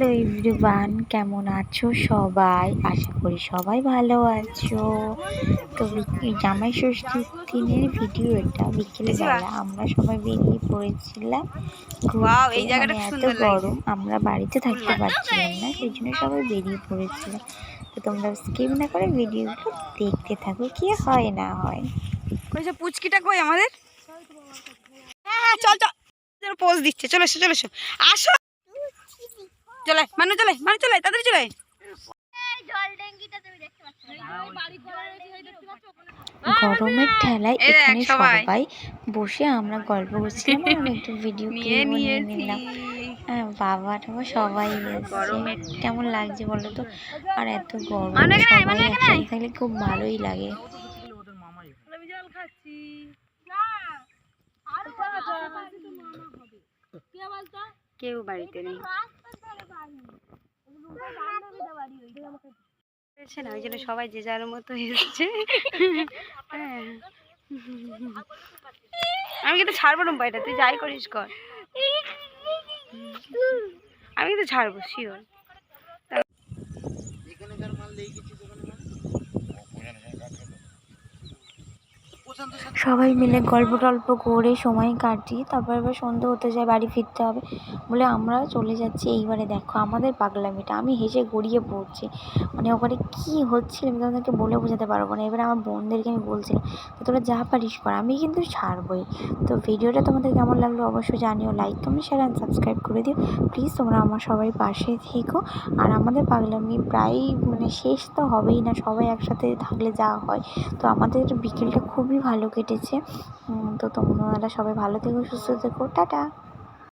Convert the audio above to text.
Hello everyone কেমন আছো সবাই? আশা করি সবাই ভালো আছো। তো জামাই ষষ্ঠীর দিনের ভিডিও এটা। বিকেলে বেলা আমরা সবাই বেরিয়ে পড়েছিলাম। ঘুরতে এই জায়গাটা মানে এত গরম আমরা বাড়িতে থাকতে পারছিলাম না সেই জন্য সবাই বেরিয়ে পড়েছিলাম। তো তোমরা স্কিপ না করে ভিডিওগুলো দেখতে থাকো কি হয় না হয়। পুচকিটা কই আমাদের? হ্যাঁ হ্যাঁ চল চল। পোজ দিচ্ছে। চলে এসো চলে এসো। আসো। চলে মানু চলে মানু চলে তাড়াতাড়ি চলে। গরমের ঠেলায় এখানে সবাই। বসে আমরা গল্প করছিলাম আমি একটু ভিডিও নিয়ে নিয়ে নিলাম। হ্যাঁ বাবা টাবা সবাই কেমন লাগছে বলো তো? আর এত গরম। সবাই। একসাথে থাকলে খুব ভালোই লাগে। কেউ বাড়িতে নেই ওই জন্য সবাই যে যার মতো এসেছে হ্যাঁ। আমি কিন্তু ছাড়বো না বাইটা তুই যাই করিস কর। আমি কিন্তু ছাড়বো শিওর সবাই মিলে গল্প টল্প করে সময় কাটিয়ে তারপর এবার সন্ধে হতে যায়, বাড়ি ফিরতে হবে। বলে আমরা চলে যাচ্ছি, এইবারে দেখো আমাদের পাগলামিটা। আমি হেসে গড়িয়ে পড়ছি। মানে ওখানে কী হচ্ছিল আমি তোমাদেরকে বলে বোঝাতে পারব না। এবারে আমার বোনদেরকে আমি বলছিলাম তো তোরা যা পারিস কর, আমি কিন্তু ছাড়বই। তো ভিডিওটা তোমাদের কেমন লাগল অবশ্যই জানিও like comment share and subscribe করে দিও। প্লিজ তোমরা আমার সবাই পাশে থেকো। আর আমাদের পাগলামি প্রায় মানে শেষ তো হবেই না, সবাই একসাথে থাকলে যা হয়। তো আমাদের বিকেলটা খুবই ভালো কেটেছে। তো তোমরা সবাই ভালো থেকো সুস্থ থেকো। টাটা।